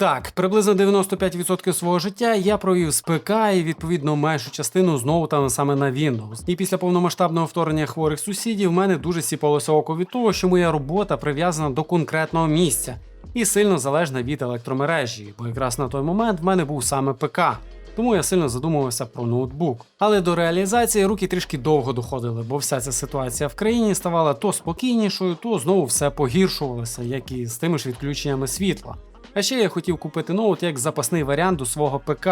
Так, приблизно 95% свого життя я провів з ПК і відповідно меншу частину знову там саме на Windows. І після повномасштабного вторгнення хворих сусідів в мене дуже сіпалося око від того, що моя робота прив'язана до конкретного місця і сильно залежна від електромережі, бо якраз на той момент в мене був саме ПК. Тому я сильно задумувався про ноутбук. Але до реалізації руки трішки довго доходили, бо вся ця ситуація в країні ставала то спокійнішою, то знову все погіршувалося, як і з тими ж відключеннями світла. А ще я хотів купити ноут як запасний варіант до свого ПК.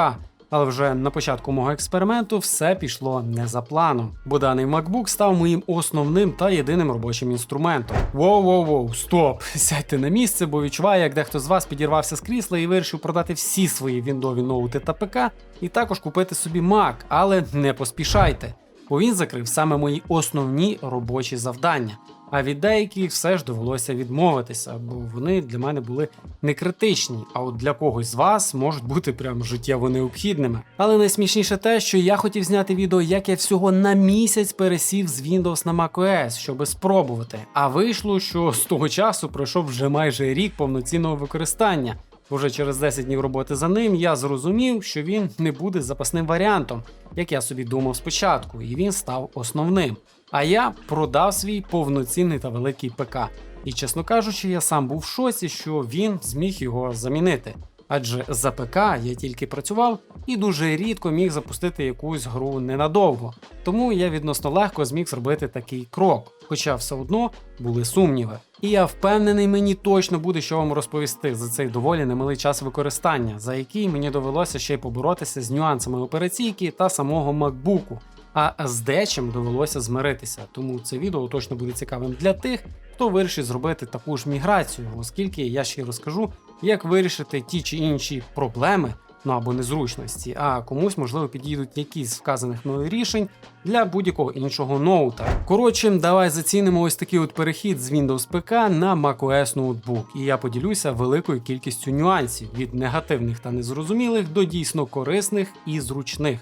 Але вже на початку мого експерименту все пішло не за планом, бо даний MacBook став моїм основним та єдиним робочим інструментом. Воу-воу-воу, стоп! Сядьте на місце, бо відчуваю, як дехто з вас підірвався з крісла і вирішив продати всі свої віндові ноути та ПК, і також купити собі Mac, але не поспішайте, бо він закрив саме мої основні робочі завдання. А від деяких все ж довелося відмовитися, бо вони для мене були не критичні, а от для когось з вас можуть бути прям життєво необхідними. Але найсмішніше те, що я хотів зняти відео, як я всього на місяць пересів з Windows на macOS, щоби спробувати. А вийшло, що з того часу пройшов вже майже рік повноцінного використання. Вже через 10 днів роботи за ним я зрозумів, що він не буде запасним варіантом, як я собі думав спочатку, і він став основним. А я продав свій повноцінний та великий ПК. І чесно кажучи, я сам був в шоці, що він зміг його замінити. Адже за ПК я тільки працював і дуже рідко міг запустити якусь гру ненадовго. Тому я відносно легко зміг зробити такий крок, хоча все одно були сумніви. І я впевнений, мені точно буде що вам розповісти за цей доволі немалий час використання, за який мені довелося ще й поборотися з нюансами операційки та самого макбуку. А з дечим довелося змиритися, тому це відео точно буде цікавим для тих, хто вирішить зробити таку ж міграцію, оскільки я ще й розкажу, як вирішити ті чи інші проблеми, ну або незручності, а комусь, можливо, підійдуть якісь вказаних мною рішень для будь-якого іншого ноута. Коротше, давай зацінимо ось такий от перехід з Windows ПК на macOS ноутбук, і я поділюся великою кількістю нюансів від негативних та незрозумілих до дійсно корисних і зручних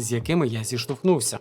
з якими я зіштовхнувся.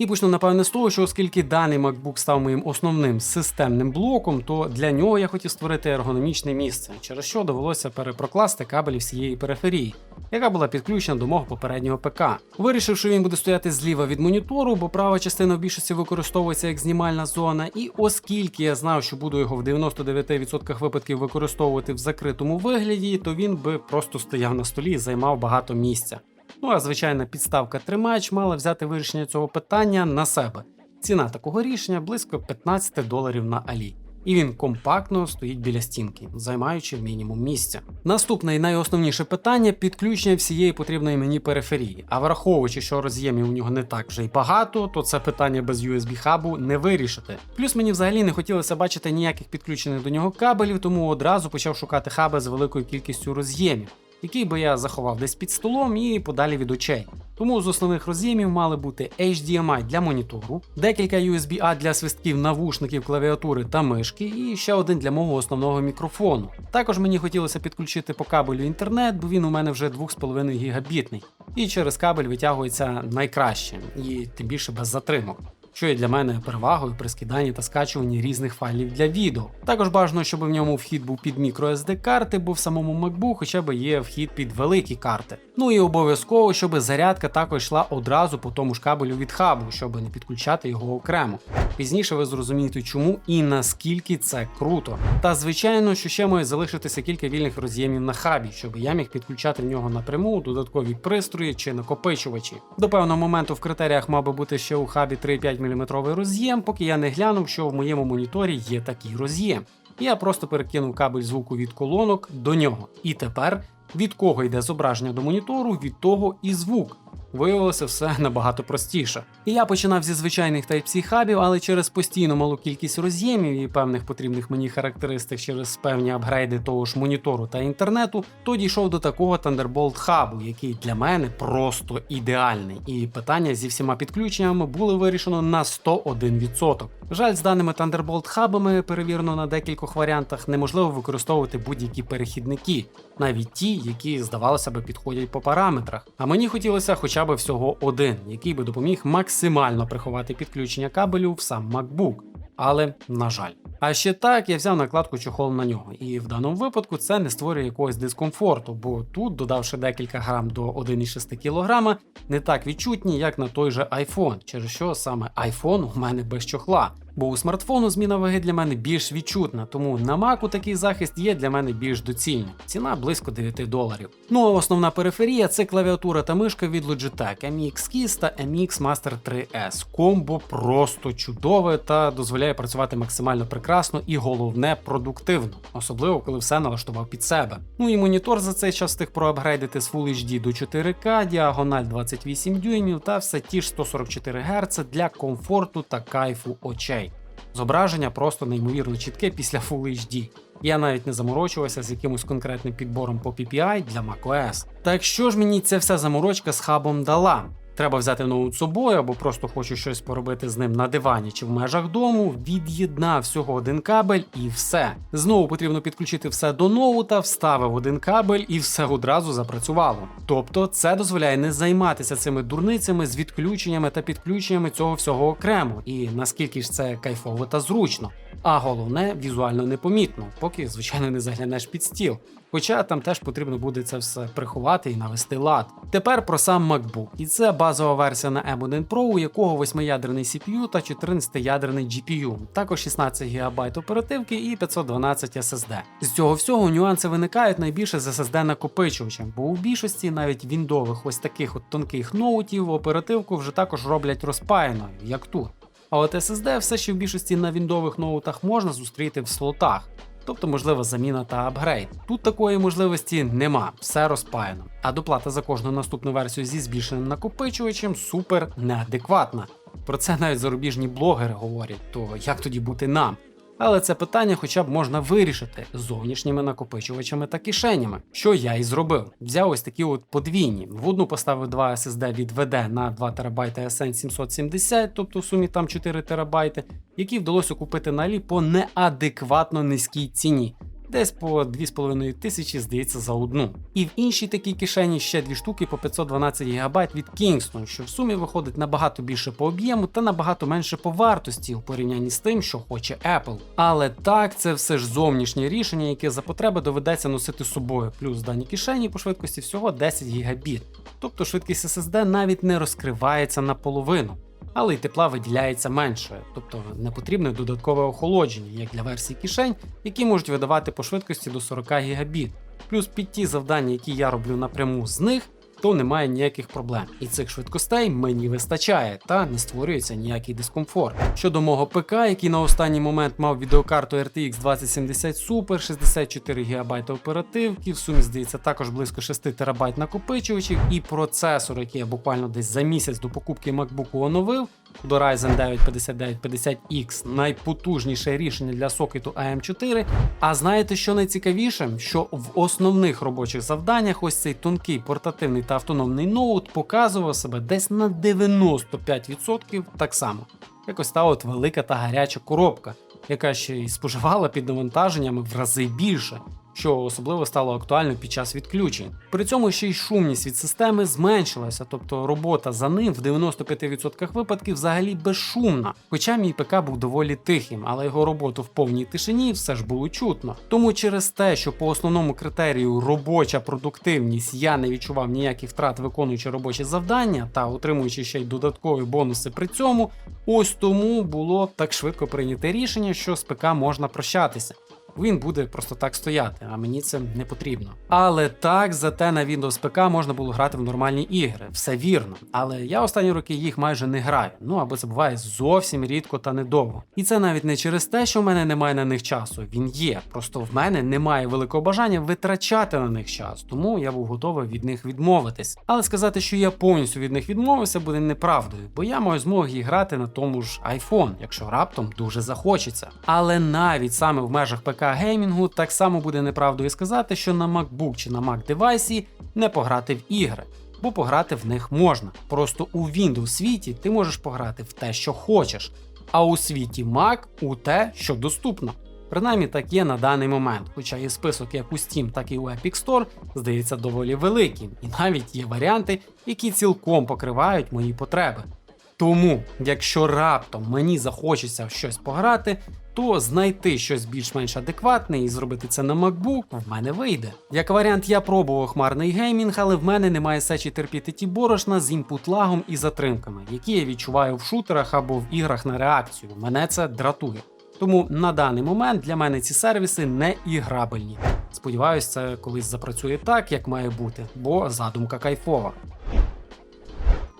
І почну напевне з того, що оскільки даний MacBook став моїм основним системним блоком, то для нього я хотів створити ергономічне місце, через що довелося перепрокласти кабелі всієї периферії, яка була підключена до мого попереднього ПК. Вирішив, що він буде стояти зліва від монітору, бо права частина в більшості використовується як знімальна зона. І оскільки я знав, що буду його в 99% випадків використовувати в закритому вигляді, то він би просто стояв на столі і займав багато місця. Ну а звичайна підставка тримач мала взяти вирішення цього питання на себе. Ціна такого рішення близько 15 доларів на Алі. І він компактно стоїть біля стінки, займаючи мінімум місця. Наступне і найосновніше питання підключення всієї потрібної мені периферії. А враховуючи, що роз'ємів у нього не так вже й багато, то це питання без USB хабу не вирішити. Плюс мені взагалі не хотілося бачити ніяких підключених до нього кабелів, тому одразу почав шукати хаби з великою кількістю роз'ємів який би я заховав десь під столом і подалі від очей. Тому з основних роз'ємів мали бути HDMI для монітору, декілька USB-A для свистків навушників, клавіатури та мишки, і ще один для мого основного мікрофону. Також мені хотілося підключити по кабелю інтернет, бо він у мене вже 2,5 гігабітний. І через кабель витягується найкраще, і тим більше без затримок що є для мене перевагою при скиданні та скачуванні різних файлів для відео. Також бажано, щоб в ньому вхід був під microSD карти, бо в самому MacBook хоча б є вхід під великі карти. Ну і обов'язково, щоб зарядка також йшла одразу по тому ж кабелю від хабу, щоб не підключати його окремо. Пізніше ви зрозумієте, чому і наскільки це круто. Та звичайно, що ще має залишитися кілька вільних роз'ємів на хабі, щоб я міг підключати в нього напряму додаткові пристрої чи накопичувачі. До певного моменту в критеріях мав би бути ще у хабі 3,5 мм роз'єм, поки я не глянув, що в моєму моніторі є такий роз'єм. Я просто перекинув кабель звуку від колонок до нього. І тепер від кого йде зображення до монітору, від того і звук. Виявилося все набагато простіше. І я починав зі звичайних Type-C хабів, але через постійно малу кількість роз'ємів і певних потрібних мені характеристик через певні апгрейди того ж монітору та інтернету, то дійшов до такого Thunderbolt хабу, який для мене просто ідеальний. І питання зі всіма підключеннями було вирішено на 101%. Жаль, з даними Thunderbolt хабами, перевірено на декількох варіантах, неможливо використовувати будь-які перехідники, навіть ті, які здавалося би підходять по параметрах. А мені хотілося хоча б всього один, який би допоміг максимально приховати підключення кабелю в сам MacBook. Але на жаль. А ще так я взяв накладку чохол на нього, і в даному випадку це не створює якогось дискомфорту, бо тут, додавши декілька грам до 1,6 кг, не так відчутні, як на той же iPhone, через що саме iPhone у мене без чохла. Бо у смартфону зміна ваги для мене більш відчутна, тому на Mac такий захист є для мене більш доцільним. Ціна близько 9 доларів. Ну а основна периферія це клавіатура та мишка від Logitech MX Keys та MX Master 3S. Комбо просто чудове та дозволяє працювати максимально прекрасно і головне продуктивно, особливо коли все налаштував під себе. Ну і монітор за цей час встиг проапгрейдити з Full HD до 4К, діагональ 28 дюймів та все ті ж 144 Гц для комфорту та кайфу очей. Зображення просто неймовірно чітке після Full HD. Я навіть не заморочувався з якимось конкретним підбором по PPI для macOS. Так що ж мені ця вся заморочка з хабом дала? Треба взяти ноут з собою або просто хочу щось поробити з ним на дивані чи в межах дому, від'єднав всього один кабель і все. Знову потрібно підключити все до ноута, вставив один кабель і все одразу запрацювало. Тобто це дозволяє не займатися цими дурницями з відключеннями та підключеннями цього всього окремо, і наскільки ж це кайфово та зручно. А головне, візуально непомітно, поки, звичайно, не заглянеш під стіл. Хоча там теж потрібно буде це все приховати і навести лад. Тепер про сам MacBook. І це базова версія на M1 Pro, у якого 8-ядерний CPU та 14-ядерний GPU, також 16 ГБ оперативки і 512 SSD. З цього всього нюанси виникають найбільше з SSD накопичувачем, бо у більшості навіть віндових ось таких от тонких ноутів оперативку вже також роблять розпаяною, як тут. А от SSD все ще в більшості на віндових ноутах можна зустріти в слотах, тобто можлива заміна та апгрейд. Тут такої можливості нема, все розпаяно. А доплата за кожну наступну версію зі збільшеним накопичувачем супер неадекватна. Про це навіть зарубіжні блогери говорять, то як тоді бути нам? Але це питання хоча б можна вирішити зовнішніми накопичувачами та кишенями, що я і зробив. Взяв ось такі от подвійні. В одну поставив два SSD від VD на 2 ТБ SN 770, тобто в сумі там 4 ТБ, які вдалося купити на Алі по неадекватно низькій ціні. Десь по 2,5 тисячі, здається, за одну. І в іншій такій кишені ще дві штуки по 512 ГБ від Kingston, що в сумі виходить набагато більше по об'єму та набагато менше по вартості у порівнянні з тим, що хоче Apple. Але так, це все ж зовнішнє рішення, яке за потреби доведеться носити з собою, плюс в даній кишені по швидкості всього 10 Гбіт. Тобто швидкість SSD навіть не розкривається наполовину але й тепла виділяється менше, тобто не потрібне додаткове охолодження, як для версій кишень, які можуть видавати по швидкості до 40 Гбіт. Плюс під ті завдання, які я роблю напряму з них, то немає ніяких проблем. І цих швидкостей мені вистачає та не створюється ніякий дискомфорт. Щодо мого ПК, який на останній момент мав відеокарту RTX 2070 Super, 64 ГБ оперативки, в сумі здається також близько 6 ТБ накопичувачів, і процесор, який я буквально десь за місяць до покупки MacBook оновив. До Ryzen 9 5950X найпотужніше рішення для сокету AM4. А знаєте, що найцікавіше? Що в основних робочих завданнях ось цей тонкий портативний та автономний ноут показував себе десь на 95% так само. Якось та от велика та гаряча коробка, яка ще й споживала під навантаженнями в рази більше що особливо стало актуально під час відключень. При цьому ще й шумність від системи зменшилася, тобто робота за ним в 95% випадків взагалі безшумна. Хоча мій ПК був доволі тихим, але його роботу в повній тишині все ж було чутно. Тому через те, що по основному критерію робоча продуктивність я не відчував ніяких втрат, виконуючи робочі завдання та отримуючи ще й додаткові бонуси при цьому, ось тому було так швидко прийняте рішення, що з ПК можна прощатися він буде просто так стояти, а мені це не потрібно. Але так, зате на Windows ПК можна було грати в нормальні ігри, все вірно. Але я останні роки їх майже не граю. Ну або це буває зовсім рідко та недовго. І це навіть не через те, що в мене немає на них часу. Він є. Просто в мене немає великого бажання витрачати на них час, тому я був готовий від них відмовитись. Але сказати, що я повністю від них відмовився, буде неправдою, бо я маю змогу їх грати на тому ж iPhone, якщо раптом дуже захочеться. Але навіть саме в межах ПК геймінгу так само буде неправдою сказати, що на MacBook чи на Mac девайсі не пограти в ігри, бо пограти в них можна. Просто у Windows світі ти можеш пограти в те, що хочеш, а у світі Mac у те, що доступно. Принаймні так є на даний момент, хоча і список як у Steam, так і у Epic Store здається доволі великим, і навіть є варіанти, які цілком покривають мої потреби. Тому, якщо раптом мені захочеться в щось пограти, то знайти щось більш-менш адекватне і зробити це на MacBook в мене вийде. Як варіант, я пробував хмарний геймінг, але в мене немає сечі терпіти ті борошна з імпут-лагом і затримками, які я відчуваю в шутерах або в іграх на реакцію. Мене це дратує. Тому на даний момент для мене ці сервіси не іграбельні. Сподіваюсь, це колись запрацює так, як має бути, бо задумка кайфова.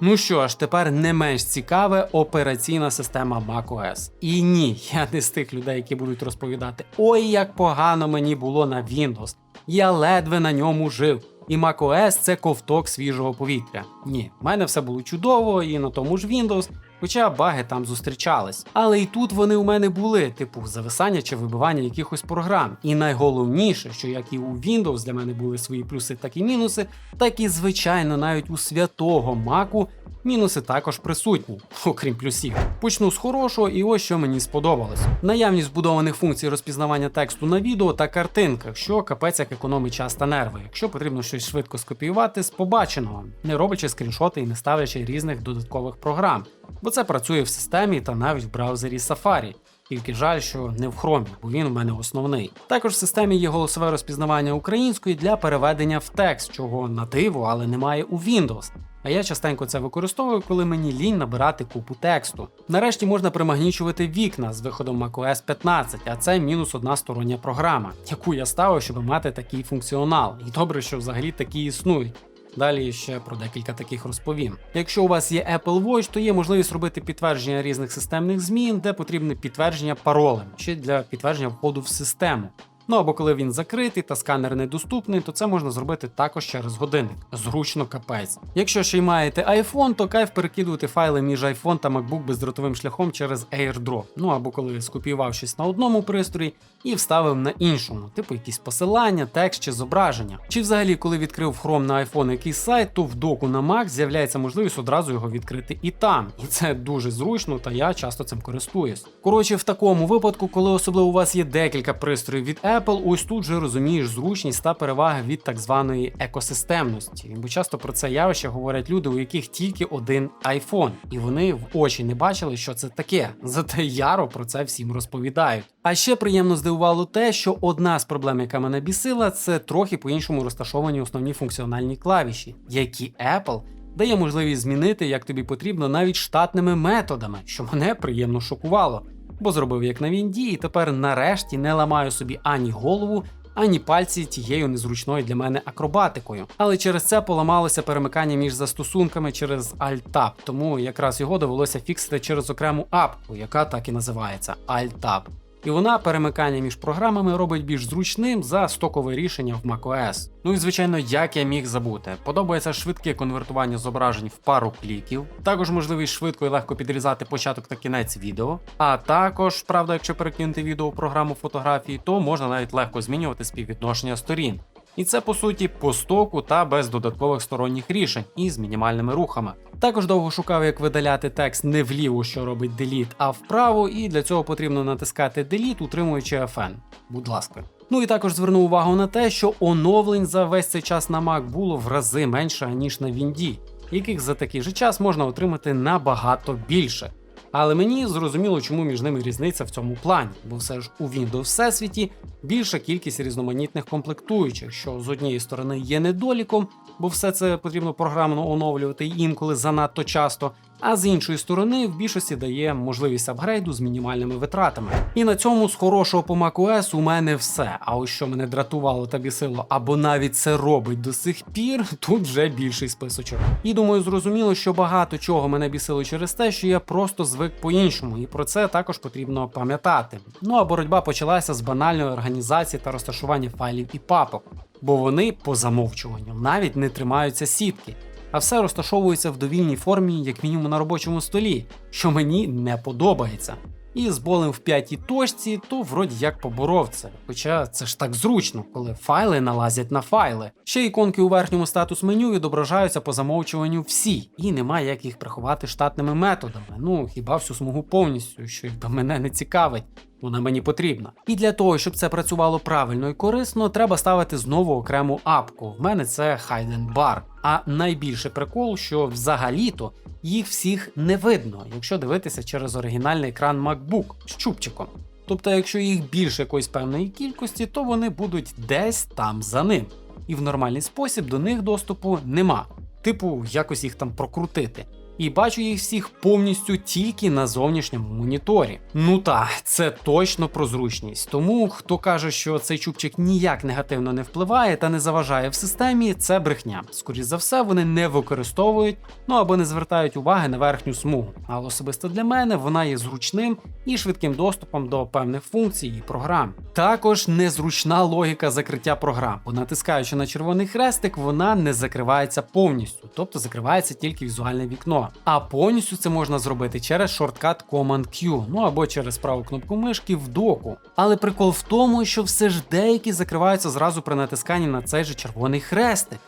Ну що ж, тепер не менш цікаве операційна система macOS. І ні, я не з тих людей, які будуть розповідати: ой, як погано мені було на Windows. Я ледве на ньому жив. І macOS це ковток свіжого повітря. Ні, в мене все було чудово, і на тому ж Windows, хоча баги там зустрічались. Але і тут вони у мене були, типу зависання чи вибивання якихось програм. І найголовніше, що як і у Windows для мене були свої плюси, так і мінуси, так і звичайно навіть у святого Маку Мінуси також присутні, окрім плюсів. Почну з хорошого, і ось що мені сподобалось: наявність збудованих функцій розпізнавання тексту на відео та картинках, що капець як економить час та нерви, якщо потрібно щось швидко скопіювати з побаченого, не роблячи скріншоти і не ставлячи різних додаткових програм, бо це працює в системі та навіть в браузері Safari. Тільки жаль, що не в хромі, бо він у мене основний. Також в системі є голосове розпізнавання української для переведення в текст, чого на диво, але немає у Windows. А я частенько це використовую, коли мені лінь набирати купу тексту. Нарешті можна примагнічувати вікна з виходом macOS 15, а це мінус одна стороння програма, яку я ставив, щоб мати такий функціонал. І добре, що взагалі такі існують. Далі ще про декілька таких розповім. Якщо у вас є Apple Watch, то є можливість робити підтвердження різних системних змін, де потрібне підтвердження паролем чи для підтвердження входу в систему. Ну або коли він закритий та сканер недоступний, то це можна зробити також через годинник. Зручно капець. Якщо ще й маєте iPhone, то кайф перекидувати файли між iPhone та MacBook бездротовим шляхом через AirDrop. Ну або коли скопіював щось на одному пристрої і вставив на іншому, типу якісь посилання, текст чи зображення. Чи взагалі, коли відкрив Chrome на iPhone якийсь сайт, то в доку на Mac з'являється можливість одразу його відкрити і там. І це дуже зручно, та я часто цим користуюсь. Коротше, в такому випадку, коли особливо у вас є декілька пристроїв від Apple, Apple ось тут же розумієш зручність та переваги від так званої екосистемності. Бо часто про це явище говорять люди, у яких тільки один iPhone, і вони в очі не бачили, що це таке. Зате яро про це всім розповідають. А ще приємно здивувало те, що одна з проблем, яка мене бісила, це трохи по-іншому розташовані основні функціональні клавіші, які Apple. Дає можливість змінити, як тобі потрібно, навіть штатними методами, що мене приємно шокувало бо зробив як на Вінді, і тепер нарешті не ламаю собі ані голову, ані пальці тією незручною для мене акробатикою. Але через це поламалося перемикання між застосунками через Alt-Tab, тому якраз його довелося фіксити через окрему апку, яка так і називається Alt-Tab і вона перемикання між програмами робить більш зручним за стокове рішення в macOS. Ну і звичайно, як я міг забути, подобається швидке конвертування зображень в пару кліків, також можливість швидко і легко підрізати початок та кінець відео. А також, правда, якщо перекинути відео в програму фотографії, то можна навіть легко змінювати співвідношення сторін. І це по суті по стоку та без додаткових сторонніх рішень і з мінімальними рухами. Також довго шукав, як видаляти текст не вліво, що робить Delete, а вправо, і для цього потрібно натискати Delete, утримуючи FN. Будь ласка. Ну і також звернув увагу на те, що оновлень за весь цей час на Mac було в рази менше, ніж на Вінді, яких за такий же час можна отримати набагато більше. Але мені зрозуміло, чому між ними різниця в цьому плані, бо все ж у Windows Всесвіті більша кількість різноманітних комплектуючих, що з однієї сторони є недоліком, бо все це потрібно програмно оновлювати інколи занадто часто. А з іншої сторони, в більшості дає можливість апгрейду з мінімальними витратами. І на цьому з хорошого по macOS у мене все. А ось що мене дратувало та бісило, або навіть це робить до сих пір, тут вже більший списочок. І думаю, зрозуміло, що багато чого мене бісило через те, що я просто звик по-іншому, і про це також потрібно пам'ятати. Ну а боротьба почалася з банальної організації та розташування файлів і папок бо вони по замовчуванню навіть не тримаються сітки, а все розташовується в довільній формі, як мінімум на робочому столі, що мені не подобається. І з болем в п'ятій точці, то вроді як поборов це. Хоча це ж так зручно, коли файли налазять на файли. Ще іконки у верхньому статус меню відображаються по замовчуванню всі, і немає як їх приховати штатними методами. Ну хіба всю смугу повністю, що якби мене не цікавить. Вона мені потрібна. І для того, щоб це працювало правильно і корисно, треба ставити знову окрему апку. В мене це Hidden Bar. А найбільше прикол, що взагалі-то їх всіх не видно, якщо дивитися через оригінальний екран MacBook з чубчиком. Тобто, якщо їх більше якоїсь певної кількості, то вони будуть десь там за ним. І в нормальний спосіб до них доступу нема. Типу, якось їх там прокрутити. І бачу їх всіх повністю тільки на зовнішньому моніторі. Ну та це точно про зручність. Тому хто каже, що цей чубчик ніяк негативно не впливає та не заважає в системі, це брехня. Скоріше за все, вони не використовують, ну або не звертають уваги на верхню смугу. Але особисто для мене вона є зручним і швидким доступом до певних функцій і програм. Також незручна логіка закриття програм, бо натискаючи на червоний хрестик, вона не закривається повністю, тобто закривається тільки візуальне вікно. А повністю це можна зробити через шорткат Command-Q, ну або через праву кнопку мишки в доку. Але прикол в тому, що все ж деякі закриваються зразу при натисканні на цей же червоний хрестик.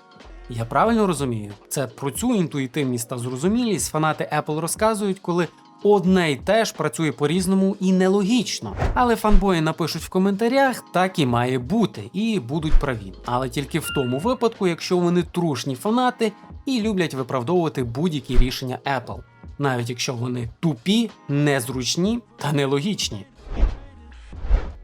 Я правильно розумію? Це про цю інтуїтивність та зрозумілість фанати Apple розказують, коли одне й те ж працює по-різному і нелогічно. Але фанбої напишуть в коментарях, так і має бути, і будуть праві. Але тільки в тому випадку, якщо вони трушні фанати і люблять виправдовувати будь-які рішення Apple, навіть якщо вони тупі, незручні та нелогічні.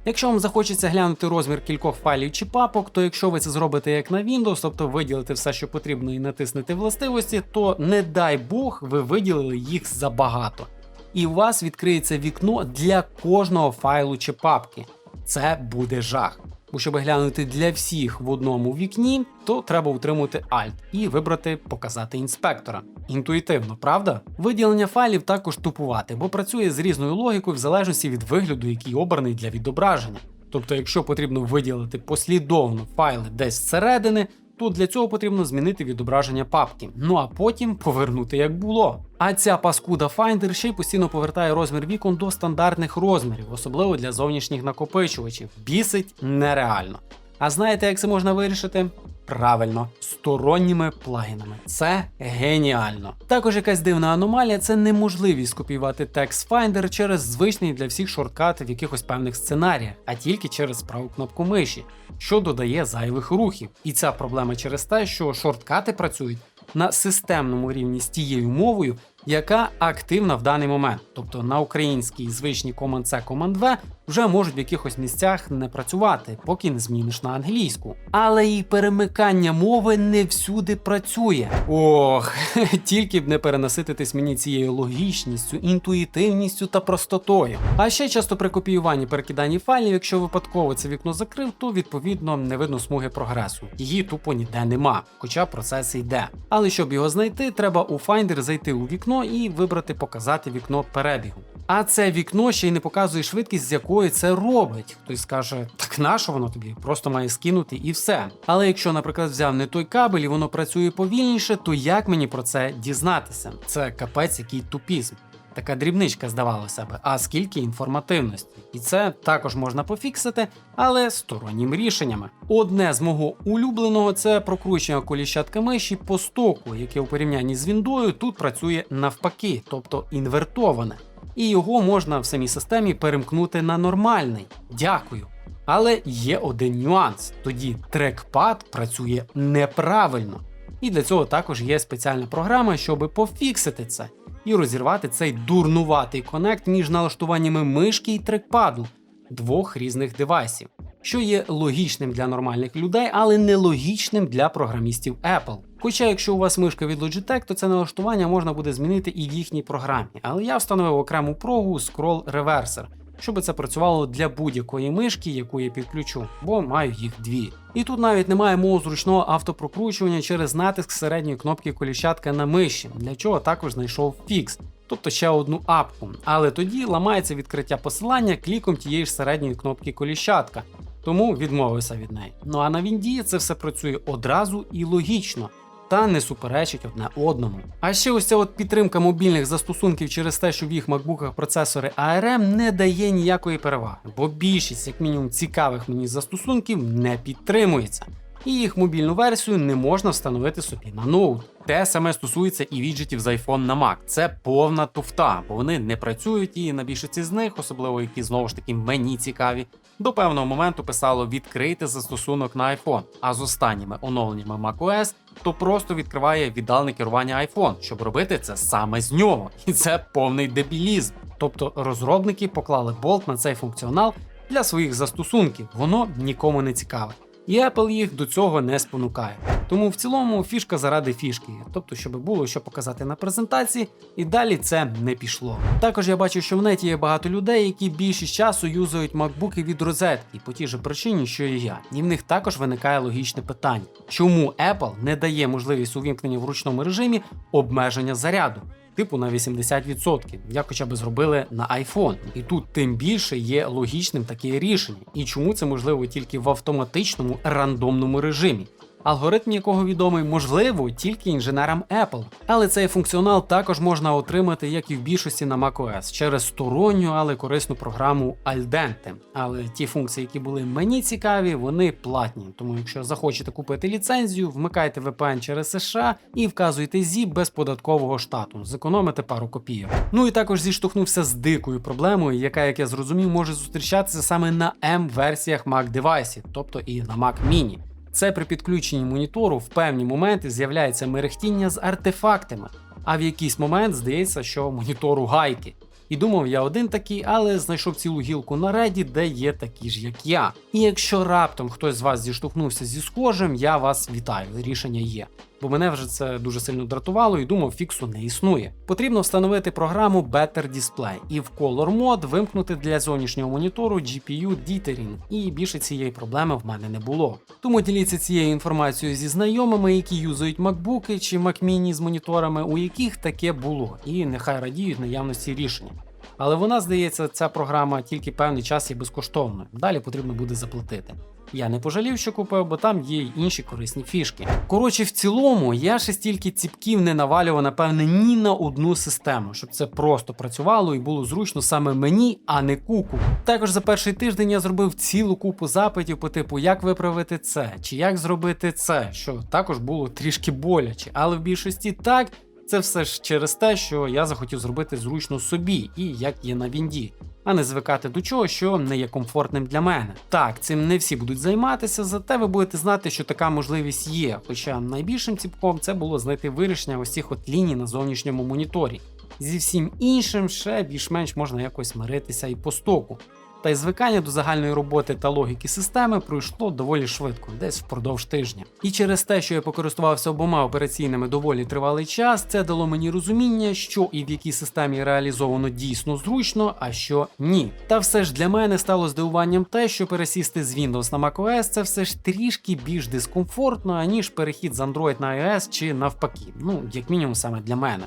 Якщо вам захочеться глянути розмір кількох файлів чи папок, то якщо ви це зробите як на Windows, тобто виділите все, що потрібно, і натиснете властивості, то не дай Бог ви виділили їх забагато. І у вас відкриється вікно для кожного файлу чи папки. Це буде жах. Бо щоб глянути для всіх в одному вікні, то треба утримувати Alt і вибрати Показати інспектора. Інтуїтивно, правда? Виділення файлів також тупувати, бо працює з різною логікою в залежності від вигляду, який обраний для відображення. Тобто, якщо потрібно виділити послідовно файли десь зсередини, то для цього потрібно змінити відображення папки, ну а потім повернути як було. А ця паскуда Finder ще й постійно повертає розмір вікон до стандартних розмірів, особливо для зовнішніх накопичувачів. Бісить нереально. А знаєте, як це можна вирішити? Правильно, сторонніми плагінами. Це геніально. Також якась дивна аномалія це неможливість скопіювати текст Finder через звичний для всіх шорткат в якихось певних сценаріях, а тільки через праву кнопку миші, що додає зайвих рухів. І ця проблема через те, що шорткати працюють на системному рівні з тією мовою, яка активна в даний момент. Тобто на українській звичній Command-C, Command-V вже можуть в якихось місцях не працювати, поки не зміниш на англійську. Але і перемикання мови не всюди працює. Ох, тільки б не перенасититись мені цією логічністю, інтуїтивністю та простотою. А ще часто при копіюванні перекиданні файлів, якщо випадково це вікно закрив, то відповідно не видно смуги прогресу. Її тупо ніде нема, хоча процес йде. Але щоб його знайти, треба у Finder зайти у вікно і вибрати показати вікно перебігу. А це вікно ще й не показує швидкість, з якої це робить. Хтось скаже, так нащо воно тобі? Просто має скинути і все. Але якщо, наприклад, взяв не той кабель і воно працює повільніше, то як мені про це дізнатися? Це капець, який тупізм. Така дрібничка здавалося б, а скільки інформативності. І це також можна пофіксити, але сторонніми рішеннями. Одне з мого улюбленого це прокручення коліщатка миші по стоку, яке у порівнянні з Віндою тут працює навпаки, тобто інвертоване. І його можна в самій системі перемкнути на нормальний. Дякую. Але є один нюанс: тоді трекпад працює неправильно. І для цього також є спеціальна програма, щоб пофіксити це і розірвати цей дурнуватий конект між налаштуваннями мишки і трекпаду двох різних девайсів, що є логічним для нормальних людей, але нелогічним для програмістів Apple. Хоча, якщо у вас мишка від Logitech, то це налаштування можна буде змінити і в їхній програмі. Але я встановив окрему прогу Scroll Reverser, щоб це працювало для будь-якої мишки, яку я підключу, бо маю їх дві. І тут навіть немає мого зручного автопрокручування через натиск середньої кнопки коліщатка на миші, для чого також знайшов фікс. Тобто ще одну апку, але тоді ламається відкриття посилання кліком тієї ж середньої кнопки коліщатка, тому відмовився від неї. Ну а на Вінді це все працює одразу і логічно. Та не суперечить одне одному. А ще ось ця от підтримка мобільних застосунків через те, що в їх макбуках процесори ARM не дає ніякої переваги, бо більшість, як мінімум, цікавих мені застосунків не підтримується. І їх мобільну версію не можна встановити собі на ноут. Те саме стосується і віджитів з iPhone на Mac. Це повна туфта, бо вони не працюють і на більшості з них, особливо які знову ж таки мені цікаві, до певного моменту писало відкрити застосунок на iPhone, а з останніми оновленнями macOS то просто відкриває віддалене керування iPhone, щоб робити це саме з нього. І це повний дебілізм. Тобто розробники поклали болт на цей функціонал для своїх застосунків, воно нікому не цікаве. І Apple їх до цього не спонукає. Тому в цілому фішка заради фішки, тобто, щоб було що показати на презентації, і далі це не пішло. Також я бачу, що в неті є багато людей, які більшість часу юзають макбуки від розетки по тій же причині, що і я. І в них також виникає логічне питання: чому Apple не дає можливість увімкнення в ручному режимі обмеження заряду? Типу на 80%, як хоча б зробили на iPhone. І тут тим більше є логічним таке рішення. І чому це можливо тільки в автоматичному рандомному режимі? Алгоритм якого відомий можливо тільки інженерам Apple. Але цей функціонал також можна отримати, як і в більшості на macOS, через сторонню, але корисну програму Aldente. Але ті функції, які були мені цікаві, вони платні. Тому, якщо захочете купити ліцензію, вмикайте VPN через США і вказуйте ZIP без податкового штату, зекономите пару копійок. Ну і також зіштовхнувся з дикою проблемою, яка, як я зрозумів, може зустрічатися саме на M-версіях Mac девайсів, тобто і на Mac Mini. Це при підключенні монітору в певні моменти з'являється мерехтіння з артефактами, а в якийсь момент здається, що монітору гайки. І думав, я один такий, але знайшов цілу гілку на реді, де є такі ж, як я. І якщо раптом хтось з вас зіштовхнувся зі схожим, я вас вітаю. Рішення є. Бо мене вже це дуже сильно дратувало і думав, фіксу не існує. Потрібно встановити програму Better Display і в Color Mode вимкнути для зовнішнього монітору GPU Dithering, і більше цієї проблеми в мене не було. Тому діліться цією інформацією зі знайомими, які юзають MacBook чи Mac Mini з моніторами, у яких таке було, і нехай радіють наявності рішення. Але вона, здається, ця програма тільки певний час є безкоштовною. Далі потрібно буде заплатити. Я не пожалів, що купив, бо там є й інші корисні фішки. Коротше, в цілому, я ще стільки ціпків не навалював, напевне, ні на одну систему, щоб це просто працювало і було зручно саме мені, а не куку. Також за перший тиждень я зробив цілу купу запитів по типу, як виправити це, чи як зробити це, що також було трішки боляче, але в більшості так. Це все ж через те, що я захотів зробити зручно собі і як є на Вінді, а не звикати до чого, що не є комфортним для мене. Так, цим не всі будуть займатися, зате ви будете знати, що така можливість є. Хоча найбільшим ціпком це було знайти вирішення ось цих от ліній на зовнішньому моніторі. Зі всім іншим ще більш-менш можна якось миритися і по стоку. Та й звикання до загальної роботи та логіки системи пройшло доволі швидко, десь впродовж тижня. І через те, що я покористувався обома операційними доволі тривалий час, це дало мені розуміння, що і в якій системі реалізовано дійсно зручно, а що ні. Та все ж для мене стало здивуванням те, що пересісти з Windows на macOS це все ж трішки більш дискомфортно, аніж перехід з Android на iOS чи навпаки. Ну, як мінімум саме для мене.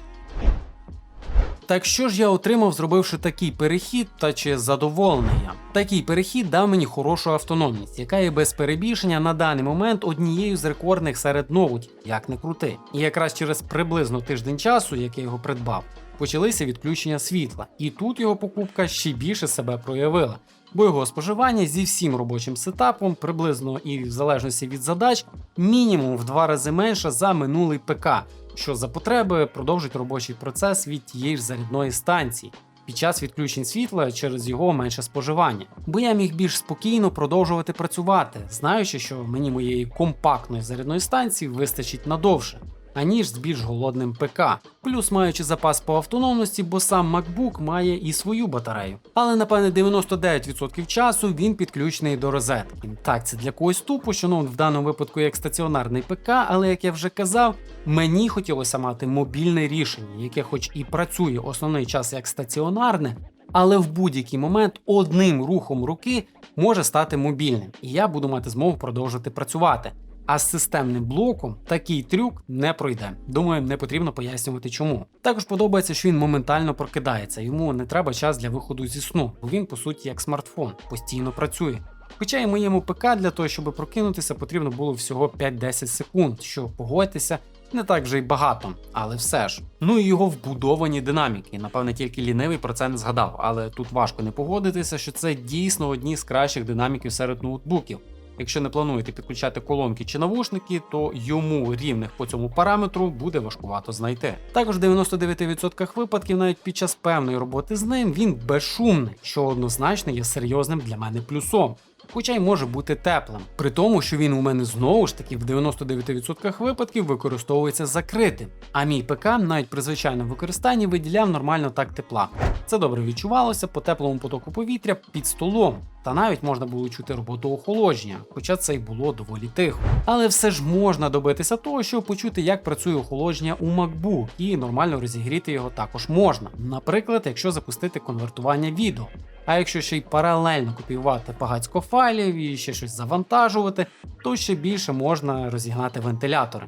Так що ж я отримав, зробивши такий перехід, та чи задоволений я? Такий перехід дав мені хорошу автономність, яка є без перебільшення на даний момент однією з рекордних серед ноутів, як не крути. І якраз через приблизно тиждень часу, як я його придбав, почалися відключення світла, і тут його покупка ще більше себе проявила. Бо його споживання зі всім робочим сетапом, приблизно і в залежності від задач, мінімум в два рази менше за минулий ПК, що за потреби продовжить робочий процес від тієї ж зарядної станції під час відключень світла через його менше споживання. Бо я міг більш спокійно продовжувати працювати, знаючи, що мені моєї компактної зарядної станції вистачить надовше. Аніж з більш голодним ПК, плюс маючи запас по автономності, бо сам MacBook має і свою батарею. Але напевне 99% часу він підключений до розетки. Так, це для когось тупо, що ну в даному випадку як стаціонарний ПК, але як я вже казав, мені хотілося мати мобільне рішення, яке, хоч і працює основний час як стаціонарне, але в будь-який момент одним рухом руки може стати мобільним, і я буду мати змогу продовжувати працювати. А з системним блоком такий трюк не пройде. Думаю, не потрібно пояснювати чому. Також подобається, що він моментально прокидається, йому не треба час для виходу зі сну, бо він, по суті, як смартфон, постійно працює. Хоча і моєму ПК для того, щоб прокинутися, потрібно було всього 5-10 секунд, що погодьтеся, не так вже й багато, але все ж. Ну і його вбудовані динаміки. Напевне, тільки лінивий про це не згадав, але тут важко не погодитися, що це дійсно одні з кращих динаміків серед ноутбуків. Якщо не плануєте підключати колонки чи навушники, то йому рівних по цьому параметру буде важкувато знайти. Також в 99% випадків, навіть під час певної роботи з ним, він безшумний, що однозначно є серйозним для мене плюсом. Хоча й може бути теплим, при тому, що він у мене знову ж таки в 99% випадків використовується закритим, а мій ПК навіть при звичайному використанні виділяв нормально так тепла. Це добре відчувалося по теплому потоку повітря під столом, та навіть можна було чути роботу охолодження, хоча це й було доволі тихо. Але все ж можна добитися того, щоб почути, як працює охолодження у MacBook, і нормально розігріти його також можна. Наприклад, якщо запустити конвертування відео. А якщо ще й паралельно копіювати багатько файлів і ще щось завантажувати, то ще більше можна розігнати вентилятори.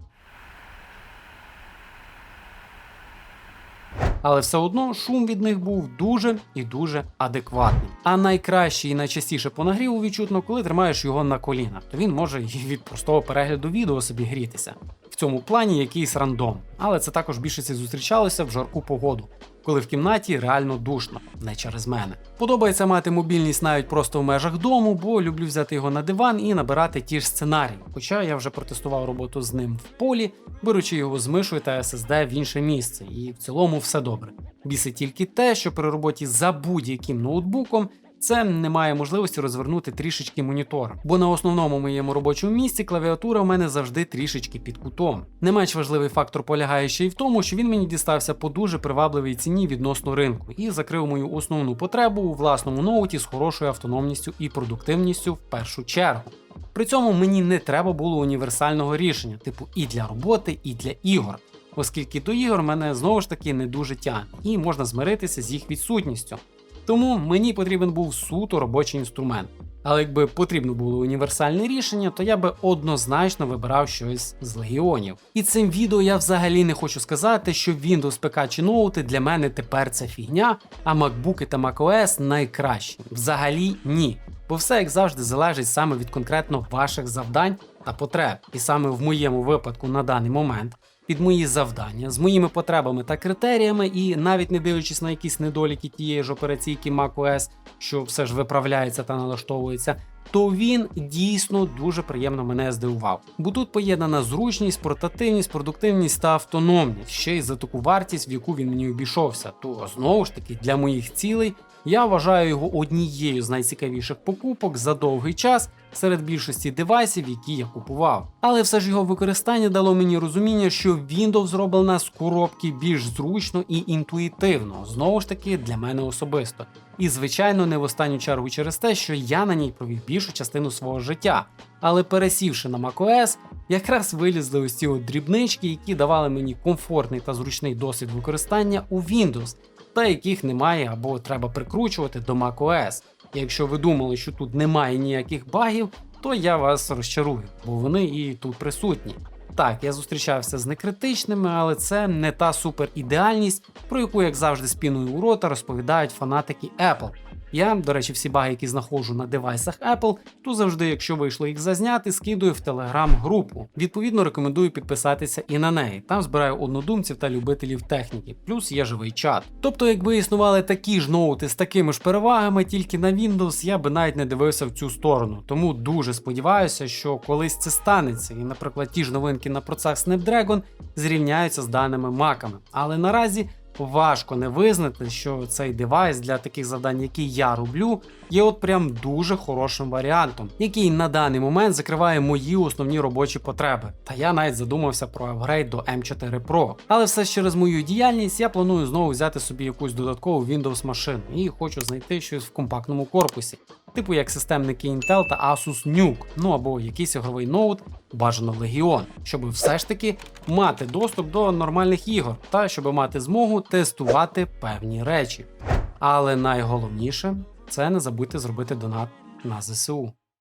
Але все одно шум від них був дуже і дуже адекватний. А найкраще і найчастіше по нагріву відчутно, коли тримаєш його на колінах, то він може і від простого перегляду відео собі грітися. В цьому плані якийсь рандом. Але це також більшості зустрічалося в жарку погоду, коли в кімнаті реально душно, не через мене. Подобається мати мобільність навіть просто в межах дому, бо люблю взяти його на диван і набирати ті ж сценарії. Хоча я вже протестував роботу з ним в полі, беручи його з мишою та SSD в інше місце, і в цілому все добре. Бісить тільки те, що при роботі за будь-яким ноутбуком це не має можливості розвернути трішечки монітор, бо на основному моєму робочому місці клавіатура в мене завжди трішечки під кутом. Не менш важливий фактор полягає ще й в тому, що він мені дістався по дуже привабливій ціні відносно ринку і закрив мою основну потребу у власному ноуті з хорошою автономністю і продуктивністю в першу чергу. При цьому мені не треба було універсального рішення, типу і для роботи, і для ігор. Оскільки до ігор мене знову ж таки не дуже тягне, і можна змиритися з їх відсутністю. Тому мені потрібен був суто робочий інструмент. Але якби потрібно було універсальне рішення, то я би однозначно вибирав щось з легіонів. І цим відео я взагалі не хочу сказати, що Windows ПК чи ноути для мене тепер це фігня, а MacBook та macOS найкращі. Взагалі ні. Бо все як завжди залежить саме від конкретно ваших завдань та потреб. І саме в моєму випадку на даний момент під мої завдання з моїми потребами та критеріями, і навіть не дивлячись на якісь недоліки тієї ж операційки macOS, що все ж виправляється та налаштовується, то він дійсно дуже приємно мене здивував. Бо тут поєднана зручність, портативність, продуктивність та автономність, ще й за таку вартість, в яку він мені обійшовся. То знову ж таки для моїх цілей я вважаю його однією з найцікавіших покупок за довгий час серед більшості девайсів, які я купував. Але все ж його використання дало мені розуміння, що Windows зроблена з коробки більш зручно і інтуїтивно, знову ж таки для мене особисто. І, звичайно, не в останню чергу через те, що я на ній провів більшу частину свого життя. Але пересівши на macOS, якраз вилізли ось ці от дрібнички, які давали мені комфортний та зручний досвід використання у Windows, та яких немає або треба прикручувати до macOS. Якщо ви думали, що тут немає ніяких багів, то я вас розчарую, бо вони і тут присутні. Так, я зустрічався з некритичними, але це не та суперідеальність, про яку, як завжди, спіною у рота розповідають фанатики Apple. Я, до речі, всі баги, які знаходжу на девайсах Apple, то завжди, якщо вийшло їх зазняти, скидую в телеграм-групу. Відповідно, рекомендую підписатися і на неї. Там збираю однодумців та любителів техніки, плюс є живий чат. Тобто, якби існували такі ж ноути з такими ж перевагами, тільки на Windows, я би навіть не дивився в цю сторону. Тому дуже сподіваюся, що колись це станеться, і, наприклад, ті ж новинки на процесах Snapdragon зрівняються з даними маками. Але наразі. Важко не визнати, що цей девайс для таких завдань, які я роблю, є от прям дуже хорошим варіантом, який на даний момент закриває мої основні робочі потреби. Та я навіть задумався про апгрейд до M4 Pro. Але все через мою діяльність я планую знову взяти собі якусь додаткову Windows машину і хочу знайти щось в компактному корпусі, типу як системники Intel та Asus Nuke, ну або якийсь ігровий ноут, бажано Legion, щоб все ж таки мати доступ до нормальних ігор та щоб мати змогу тестувати певні речі. Але найголовніше це не забудьте зробити донат на ЗСУ.